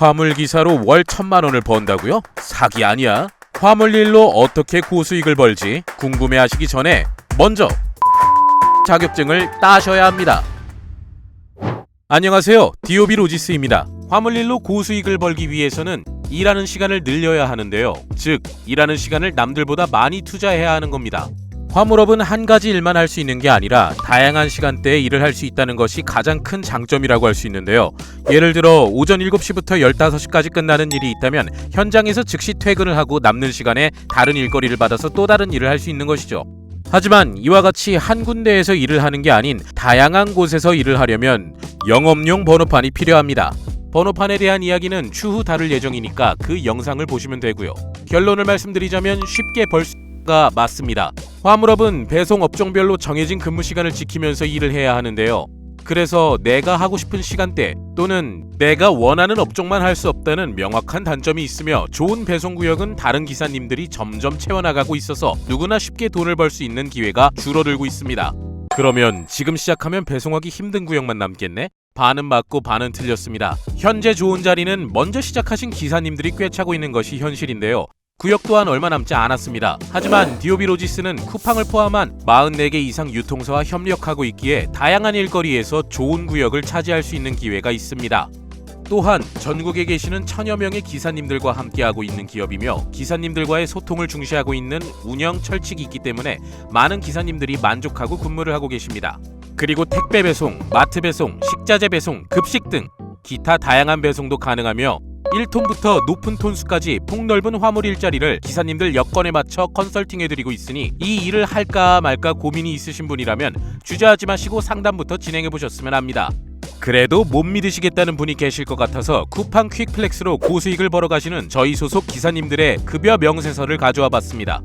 화물 기사로 월 천만 원을 번다고요? 사기 아니야? 화물 일로 어떻게 고수익을 벌지 궁금해하시기 전에 먼저 자격증을 따셔야 합니다. 안녕하세요. 디오비 로지스입니다. 화물 일로 고수익을 벌기 위해서는 일하는 시간을 늘려야 하는데요. 즉, 일하는 시간을 남들보다 많이 투자해야 하는 겁니다. 화물업은 한 가지 일만 할 수 있는 게 아니라 다양한 시간대에 일을 할 수 있다는 것이 가장 큰 장점이라고 할 수 있는데요. 예를 들어 오전 7시부터 15시까지 끝나는 일이 있다면 현장에서 즉시 퇴근을 하고 남는 시간에 다른 일거리를 받아서 또 다른 일을 할 수 있는 것이죠. 하지만 이와 같이 한 군데에서 일을 하는 게 아닌 다양한 곳에서 일을 하려면 영업용 번호판이 필요합니다. 번호판에 대한 이야기는 추후 다룰 예정이니까 그 영상을 보시면 되고요. 결론을 말씀드리자면 쉽게 벌 수 가 맞습니다. 화물업은 배송 업종별로 정해진 근무 시간을 지키면서 일을 해야 하는데요. 그래서 내가 하고 싶은 시간대 또는 내가 원하는 업종만 할 수 없다는 명확한 단점이 있으며 좋은 배송 구역은 다른 기사님들이 점점 채워나가고 있어서 누구나 쉽게 돈을 벌 수 있는 기회가 줄어들고 있습니다. 그러면 지금 시작하면 배송하기 힘든 구역만 남겠네? 반은 맞고 반은 틀렸습니다. 현재 좋은 자리는 먼저 시작하신 기사님들이 꿰차고 있는 것이 현실인데요. 구역 또한 얼마 남지 않았습니다. 하지만 디오비 로지스는 쿠팡을 포함한 44개 이상 유통사와 협력하고 있기에 다양한 일거리에서 좋은 구역을 차지할 수 있는 기회가 있습니다. 또한 전국에 계시는 천여 명의 기사님들과 함께하고 있는 기업이며 기사님들과의 소통을 중시하고 있는 운영 철칙이 있기 때문에 많은 기사님들이 만족하고 근무를 하고 계십니다. 그리고 택배 배송, 마트 배송, 식자재 배송, 급식 등 기타 다양한 배송도 가능하며 1톤부터 높은 톤수까지 폭넓은 화물 일자리를 기사님들 여건에 맞춰 컨설팅해드리고 있으니 이 일을 할까 말까 고민이 있으신 분이라면 주저하지 마시고 상담부터 진행해보셨으면 합니다. 그래도 못 믿으시겠다는 분이 계실 것 같아서 쿠팡 퀵플렉스로 고수익을 벌어 가시는 저희 소속 기사님들의 급여 명세서를 가져와 봤습니다.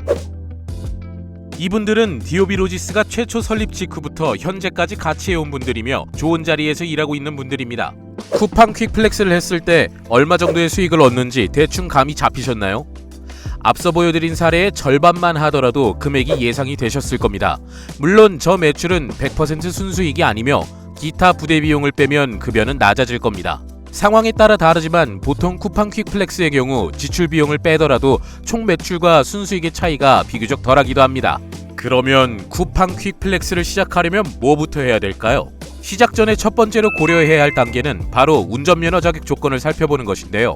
이분들은 디오비 로지스가 최초 설립 직후부터 현재까지 같이 해온 분들이며 좋은 자리에서 일하고 있는 분들입니다. 쿠팡 퀵플렉스를 했을 때 얼마 정도의 수익을 얻는지 대충 감이 잡히셨나요? 앞서 보여드린 사례의 절반만 하더라도 금액이 예상이 되셨을 겁니다. 물론 저 매출은 100% 순수익이 아니며 기타 부대 비용을 빼면 급여는 낮아질 겁니다. 상황에 따라 다르지만 보통 쿠팡 퀵플렉스의 경우 지출 비용을 빼더라도 총 매출과 순수익의 차이가 비교적 덜하기도 합니다. 그러면 쿠팡 퀵플렉스를 시작하려면 뭐부터 해야 될까요? 시작 전에 첫 번째로 고려해야 할 단계는 바로 운전면허 자격 조건을 살펴보는 것인데요.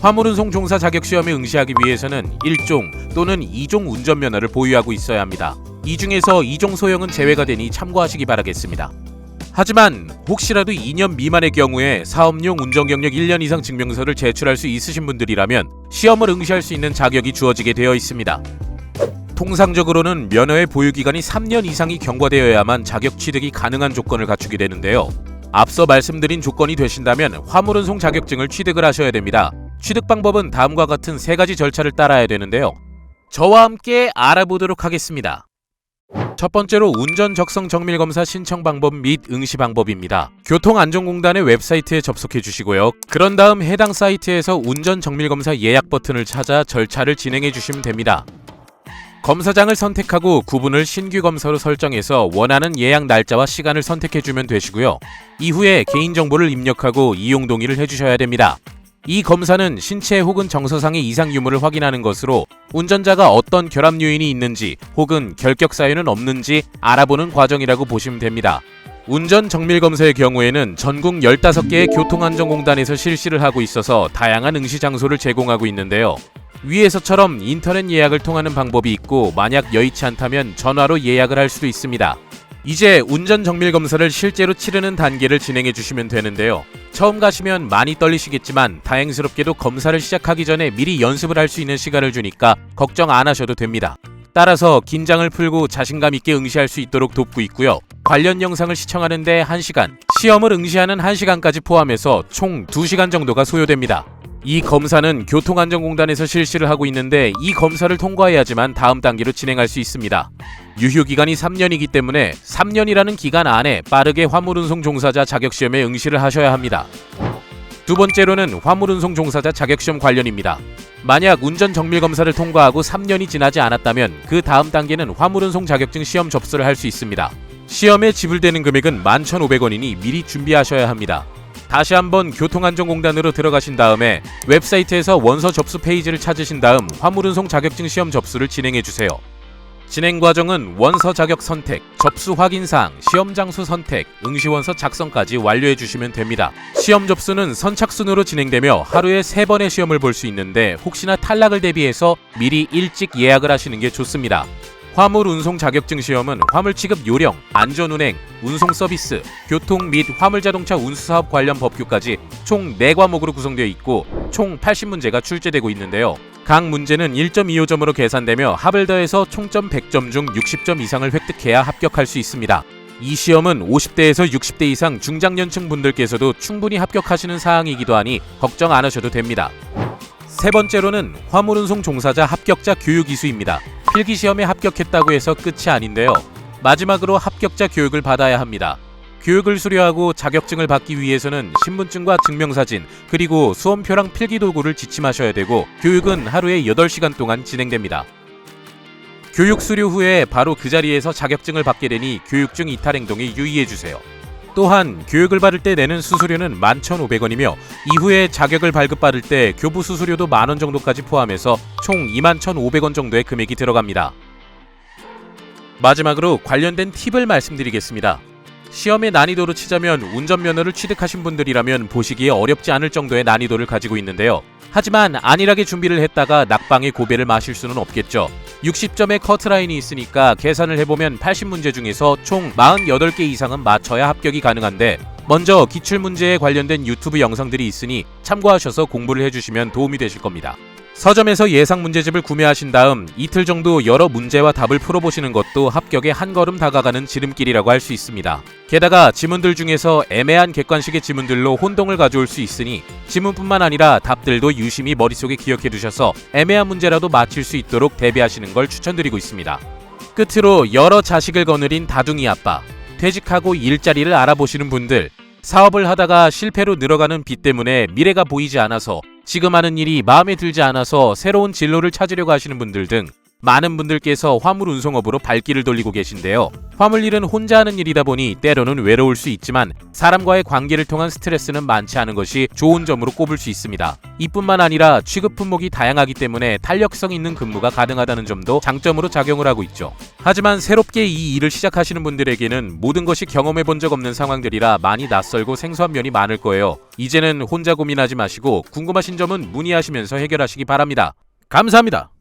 화물운송 종사 자격 시험에 응시하기 위해서는 1종 또는 2종 운전면허를 보유하고 있어야 합니다. 이 중에서 2종 소형은 제외가 되니 참고하시기 바라겠습니다. 하지만 혹시라도 2년 미만의 경우에 사업용 운전 경력 1년 이상 증명서를 제출할 수 있으신 분들이라면 시험을 응시할 수 있는 자격이 주어지게 되어 있습니다. 통상적으로는 면허의 보유 기간이 3년 이상이 경과되어야만 자격 취득이 가능한 조건을 갖추게 되는데요. 앞서 말씀드린 조건이 되신다면 화물운송 자격증을 취득을 하셔야 됩니다. 취득 방법은 다음과 같은 세 가지 절차를 따라야 되는데요. 저와 함께 알아보도록 하겠습니다. 첫 번째로 운전 적성 정밀 검사 신청 방법 및 응시 방법입니다. 교통안전공단의 웹사이트에 접속해 주시고요. 그런 다음 해당 사이트에서 운전 정밀 검사 예약 버튼을 찾아 절차를 진행해 주시면 됩니다. 검사장을 선택하고 구분을 신규 검사로 설정해서 원하는 예약 날짜와 시간을 선택해 주면 되시고요. 이후에 개인정보를 입력하고 이용 동의를 해주셔야 됩니다. 이 검사는 신체 혹은 정서상의 이상 유무를 확인하는 것으로 운전자가 어떤 결합 요인이 있는지 혹은 결격 사유는 없는지 알아보는 과정이라고 보시면 됩니다. 운전 정밀 검사의 경우에는 전국 15개의 교통안전공단에서 실시를 하고 있어서 다양한 응시 장소를 제공하고 있는데요. 위에서처럼 인터넷 예약을 통하는 방법이 있고 만약 여의치 않다면 전화로 예약을 할 수도 있습니다. 이제 운전 정밀 검사를 실제로 치르는 단계를 진행해 주시면 되는데요. 처음 가시면 많이 떨리시겠지만 다행스럽게도 검사를 시작하기 전에 미리 연습을 할 수 있는 시간을 주니까 걱정 안 하셔도 됩니다. 따라서 긴장을 풀고 자신감 있게 응시할 수 있도록 돕고 있고요. 관련 영상을 시청하는데 1시간, 시험을 응시하는 1시간까지 포함해서 총 2시간 정도가 소요됩니다. 이 검사는 교통안전공단에서 실시를 하고 있는데 이 검사를 통과해야지만 다음 단계로 진행할 수 있습니다. 유효 기간이 3년이기 때문에 3년이라는 기간 안에 빠르게 화물운송 종사자 자격시험에 응시를 하셔야 합니다. 두 번째로는 화물운송 종사자 자격시험 관련입니다. 만약 운전 정밀 검사를 통과하고 3년이 지나지 않았다면 그 다음 단계는 화물운송 자격증 시험 접수를 할 수 있습니다. 시험에 지불되는 금액은 11,500원이니 미리 준비하셔야 합니다. 다시 한번 교통안전공단으로 들어가신 다음에 웹사이트에서 원서 접수 페이지를 찾으신 다음 화물운송 자격증 시험 접수를 진행해 주세요. 진행 과정은 원서 자격 선택, 접수 확인 사항, 시험 장소 선택, 응시 원서 작성까지 완료해 주시면 됩니다. 시험 접수는 선착순으로 진행되며 하루에 3번의 시험을 볼 수 있는데 혹시나 탈락을 대비해서 미리 일찍 예약을 하시는 게 좋습니다. 화물 운송 자격증 시험은 화물 취급 요령, 안전 운행, 운송 서비스, 교통 및 화물 자동차 운수 사업 관련 법규까지 총 4과목으로 구성되어 있고 총 80문제가 출제되고 있는데요. 각 문제는 1.25점으로 계산되며 합을 더해서 총점 100점 중 60점 이상을 획득해야 합격할 수 있습니다. 이 시험은 50대에서 60대 이상 중장년층 분들께서도 충분히 합격하시는 사항이기도 하니 걱정 안 하셔도 됩니다. 세 번째로는 화물운송 종사자 합격자 교육 이수입니다. 필기 시험에 합격했다고 해서 끝이 아닌데요. 마지막으로 합격자 교육을 받아야 합니다. 교육을 수료하고 자격증을 받기 위해서는 신분증과 증명사진, 그리고 수험표랑 필기도구를 지침하셔야 되고 교육은 하루에 8시간 동안 진행됩니다. 교육 수료 후에 바로 그 자리에서 자격증을 받게 되니 교육증 이탈 행동에 유의해 주세요. 또한 교육을 받을 때 내는 수수료는 11,500원이며 이후에 자격을 발급받을 때 교부 수수료도 만원 정도까지 포함해서 총 21,500원 정도의 금액이 들어갑니다. 마지막으로 관련된 팁을 말씀드리겠습니다. 시험의 난이도로 치자면 운전면허를 취득하신 분들이라면 보시기에 어렵지 않을 정도의 난이도를 가지고 있는데요. 하지만 안일하게 준비를 했다가 낙방의 고배를 마실 수는 없겠죠. 60점의 커트라인이 있으니까 계산을 해보면 80문제 중에서 총 48개 이상은 맞춰야 합격이 가능한데 먼저 기출문제에 관련된 유튜브 영상들이 있으니 참고하셔서 공부를 해주시면 도움이 되실 겁니다. 서점에서 예상 문제집을 구매하신 다음 이틀 정도 여러 문제와 답을 풀어보시는 것도 합격에 한 걸음 다가가는 지름길이라고 할 수 있습니다. 게다가 지문들 중에서 애매한 객관식의 지문들로 혼동을 가져올 수 있으니 지문뿐만 아니라 답들도 유심히 머릿속에 기억해 두셔서 애매한 문제라도 맞힐 수 있도록 대비하시는 걸 추천드리고 있습니다. 끝으로 여러 자식을 거느린 다둥이 아빠, 퇴직하고 일자리를 알아보시는 분들, 사업을 하다가 실패로 늘어가는 빚 때문에 미래가 보이지 않아서 지금 하는 일이 마음에 들지 않아서 새로운 진로를 찾으려고 하시는 분들 등 많은 분들께서 화물 운송업으로 발길을 돌리고 계신데요. 화물 일은 혼자 하는 일이다 보니 때로는 외로울 수 있지만 사람과의 관계를 통한 스트레스는 많지 않은 것이 좋은 점으로 꼽을 수 있습니다. 이뿐만 아니라 취급 품목이 다양하기 때문에 탄력성 있는 근무가 가능하다는 점도 장점으로 작용을 하고 있죠. 하지만 새롭게 이 일을 시작하시는 분들에게는 모든 것이 경험해 본 적 없는 상황들이라 많이 낯설고 생소한 면이 많을 거예요. 이제는 혼자 고민하지 마시고 궁금하신 점은 문의하시면서 해결하시기 바랍니다. 감사합니다.